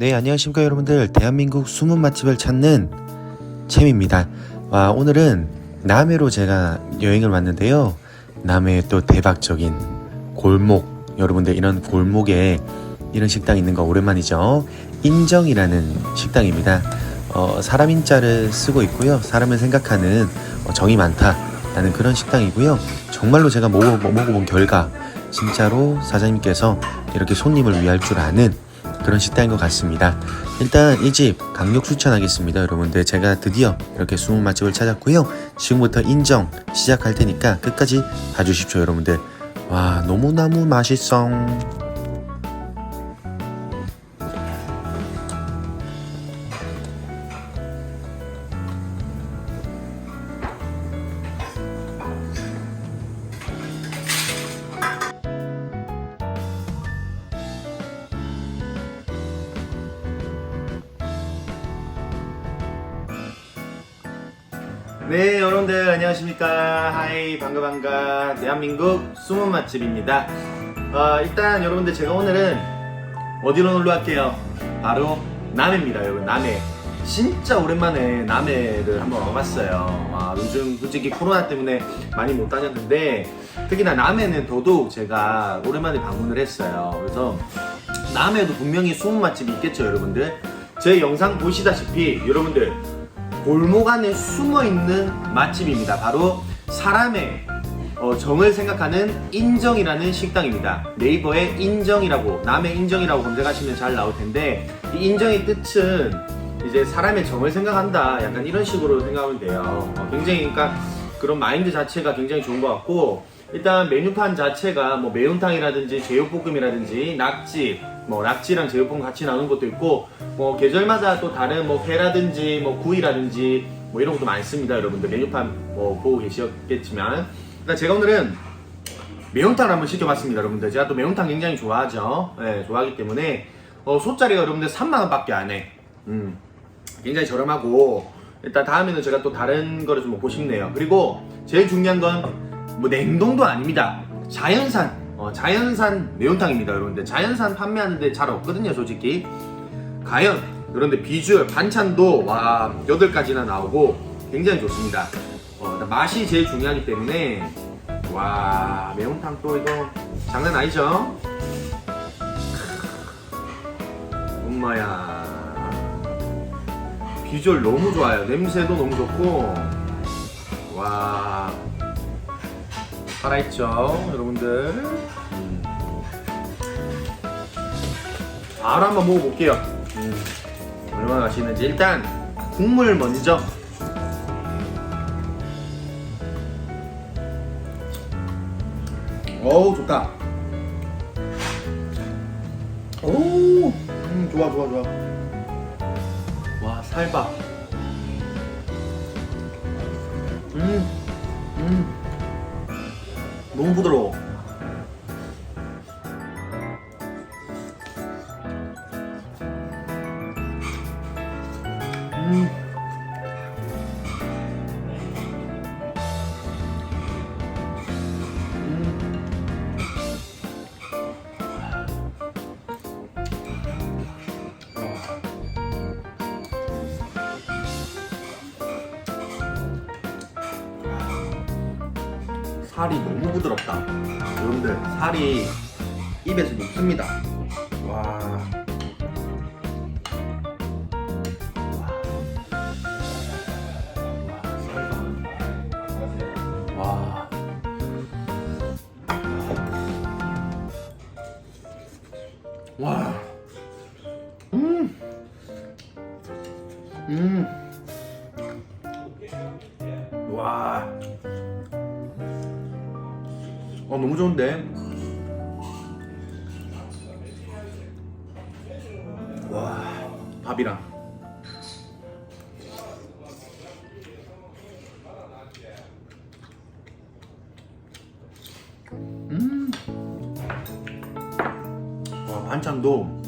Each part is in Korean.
네, 안녕하십니까 여러분들. 대한민국 숨은 맛집을 찾는 챔입니다. 와, 오늘은 남해로 제가 여행을 왔는데요. 남해의 또 대박적인 골목, 여러분들 이런 골목에 이런 식당이 있는 거 오랜만이죠. 인정이라는 식당입니다. 어, 사람 인자를 쓰고 있고요. 사람을 생각하는 어, 정이 많다라는 그런 식당이고요. 정말로 제가 먹어, 먹어본 결과 진짜로 사장님께서 이렇게 손님을 위할 줄 아는 그런 식당인 것 같습니다. 일단 이 집 강력 추천하겠습니다, 여러분들. 제가 드디어 이렇게 숨은 맛집을 찾았고요. 지금부터 인정 시작할 테니까 끝까지 봐주십시오, 여러분들. 와, 너무너무 맛있어. 네, 여러분들 안녕하십니까? 하이, 반가 반가. 대한민국 숨은 맛집입니다. 어, 일단 여러분들 제가 오늘은 어디로 놀러 갈게요? 바로 남해입니다, 여러분. 남해. 진짜 오랜만에 남해를 한번 와봤어요. 아, 요즘 솔직히 코로나 때문에 많이 못 다녔는데 특히나 남해는 더더욱 제가 오랜만에 방문을 했어요. 그래서 남해도 분명히 숨은 맛집이 있겠죠, 여러분들. 제 영상 보시다시피 여러분들 골목 안에 숨어 있는 맛집입니다. 바로 사람의 어, 정을 생각하는 인정이라는 식당입니다. 네이버에 인정이라고 남의 인정이라고 검색하시면 잘 나올 텐데 이 인정의 뜻은 이제 사람의 정을 생각한다. 약간 이런 식으로 생각하면 돼요. 어, 굉장히 그러니까 그런 마인드 자체가 굉장히 좋은 것 같고 일단 메뉴판 자체가 뭐 매운탕이라든지 제육볶음이라든지 낙지 뭐 낙지랑 제육볶음 같이 나오는 것도 있고 뭐 계절마다 또 다른 뭐 회라든지 뭐 구이라든지 뭐 이런 것도 많습니다 여러분들. 메뉴판 뭐 보고 계셨겠지만. 일단 제가 오늘은 매운탕을 한번 시켜봤습니다 여러분들. 제가 또 매운탕 굉장히 좋아하죠. 네, 좋아하기 때문에. 어, 소짜리가 여러분들 3만원 밖에 안해. 음, 굉장히 저렴하고. 일단 다음에는 제가 또 다른 거를 좀 먹고 싶네요. 그리고 제일 중요한 건 뭐 냉동도 아닙니다. 자연산 어, 자연산 매운탕입니다 여러분들. 자연산 판매하는데 잘 없거든요 솔직히. 과연 그런데 비주얼 반찬도 와 8가지나 나오고 굉장히 좋습니다. 어, 맛이 제일 중요하기 때문에 와 매운탕 또 이거 장난 아니죠? 엄마야. 비주얼 너무 좋아요. 냄새도 너무 좋고 와 살아있죠 여러분들 음. 바로 한번 먹어볼게요 음. 얼마나 맛있는지 일단 국물 먼저 어우 좋다 오 음, 좋아 좋아 좋아 와 살밥 음, 음. 너무 부드러워. 살이 너무 부드럽다. 여러분들 살이 입에서 녹습니다. 와. 와. 와. 음. 음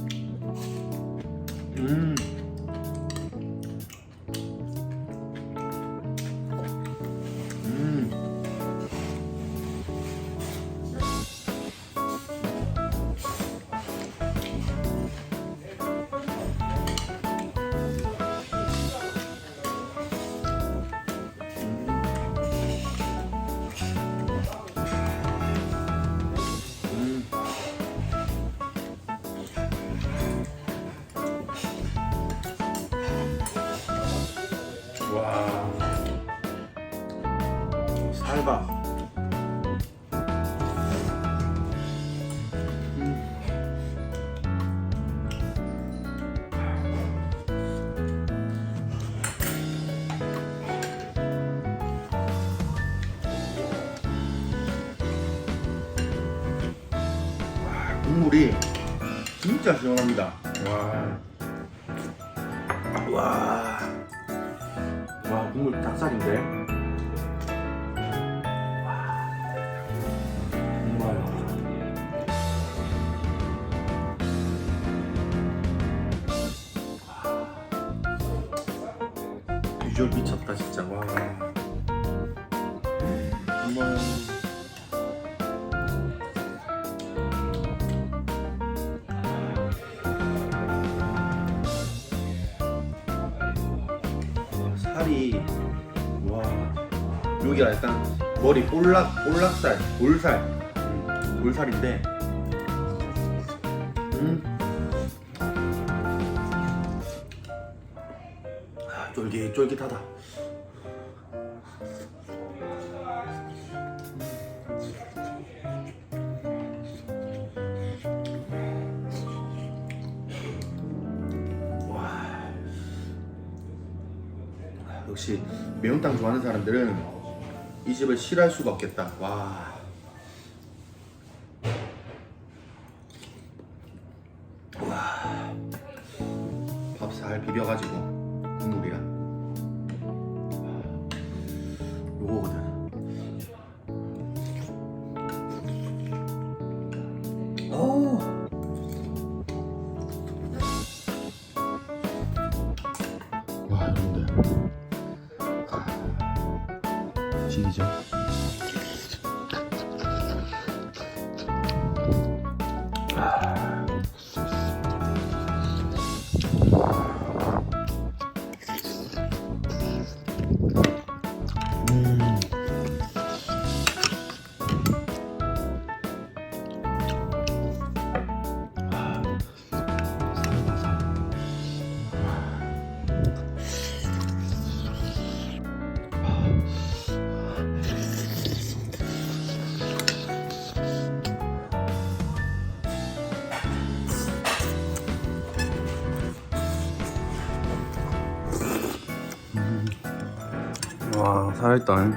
국물이 진짜 시원합니다. 와. 와. 와, 국물 닭살인데. 와. 정말. 비주얼 미쳤다 진짜 여기가 약간 머리 볼락 볼락살 볼살 음, 볼살인데 음 아, 쫄깃쫄깃하다. 와. 역시 매운탕 좋아하는 사람들은 이 집을 싫어할 수가 없겠다. 와. 와. 밥살 비벼가지고 국물이랑 요거거든. 오. 와 여러분들 지리죠. 살아있다 살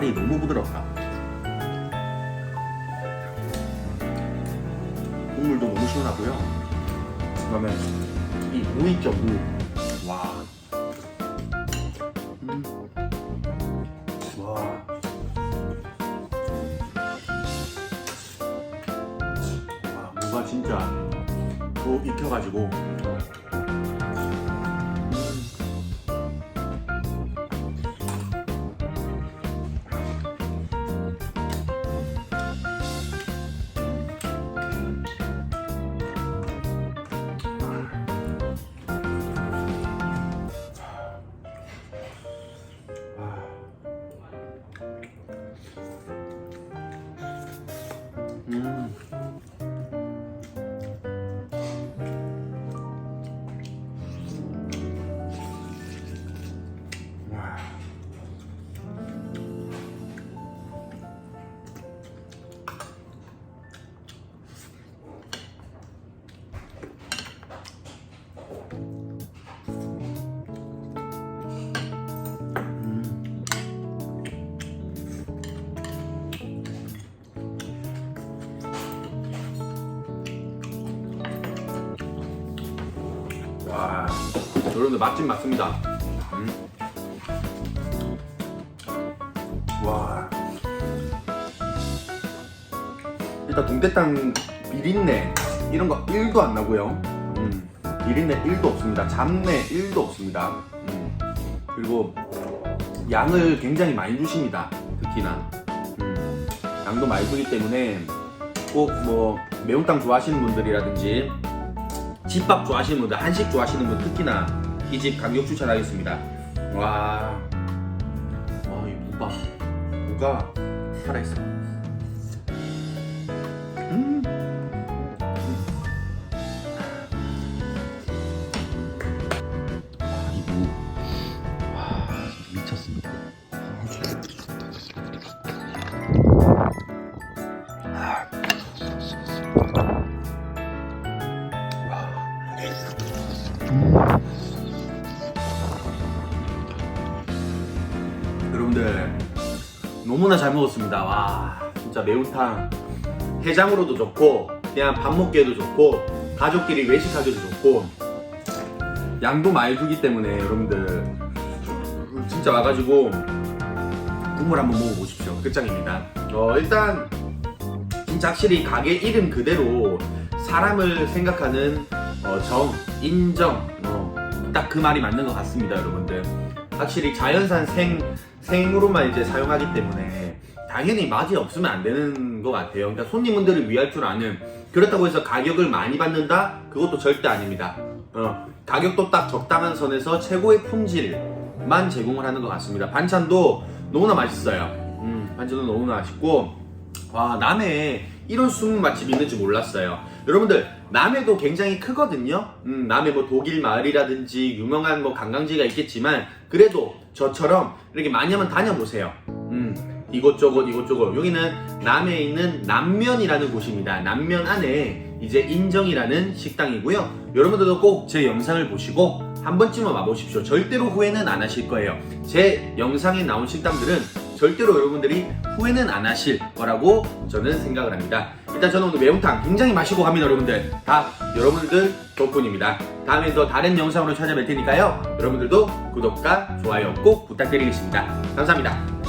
살이 너무 부드럽다. 국물도 너무 시원하고요. 그다음에 이 오이죠 무. 와. 음. 와. 와 무가 진짜 또 익혀가지고 여러분들 맛집 맞습니다. 음. 와. 일단 동대탕 비린내 이런 거 1도 안 나고요. 음. 비린내 1도 없습니다. 잡내 1도 없습니다. 음. 그리고 양을 굉장히 많이 주십니다. 특히나. 음. 양도 많이 주기 때문에 꼭 뭐 매운탕 좋아하시는 분들이라든지 집밥 좋아하시는 분들, 한식 좋아하시는 분 특히나 이 집 강력 추천하겠습니다. 와, 와, 이 무가, 무가 살아있어. 음. 너무나 잘 먹었습니다. 와 진짜 매운탕 해장으로도 좋고 그냥 밥 먹기에도 좋고 가족끼리 외식하기도 좋고 양도 많이 주기 때문에 여러분들 진짜 와가지고 국물 한번 먹어보십시오. 끝장입니다. 어 일단 진짜 확실히 가게 이름 그대로 사람을 생각하는 어, 정, 인정 딱그 말이 맞는 것 같습니다, 여러분들. 확실히 자연산 생 생으로만 이제 사용하기 때문에 당연히 맛이 없으면 안 되는 것 같아요. 그러니까 손님분들을 위할 줄 아는 그렇다고 해서 가격을 많이 받는다? 그것도 절대 아닙니다. 어, 가격도 딱 적당한 선에서 최고의 품질만 제공을 하는 것 같습니다. 반찬도 너무나 맛있어요. 음, 반찬도 너무나 맛있고 와 남해에 이런 숨은 맛집이 있는지 몰랐어요. 여러분들 남해도 굉장히 크거든요. 음, 남해 뭐 독일 마을이라든지 유명한 뭐 관광지가 있겠지만 그래도 저처럼 이렇게 많이 한번 다녀보세요. 음, 이곳저곳 이곳저곳 여기는 남해에 있는 남면이라는 곳입니다. 남면 안에 이제 인정이라는 식당이고요. 여러분들도 꼭 제 영상을 보시고 한 번쯤은 와보십시오. 절대로 후회는 안 하실 거예요. 제 영상에 나온 식당들은 절대로 여러분들이 후회는 안 하실 거라고 저는 생각을 합니다. 일단 저는 오늘 매운탕 굉장히 마시고 갑니다, 여러분들. 다 여러분들 덕분입니다. 다음에 더 다른 영상으로 찾아뵐 테니까요. 여러분들도 구독과 좋아요 꼭 부탁드리겠습니다. 감사합니다.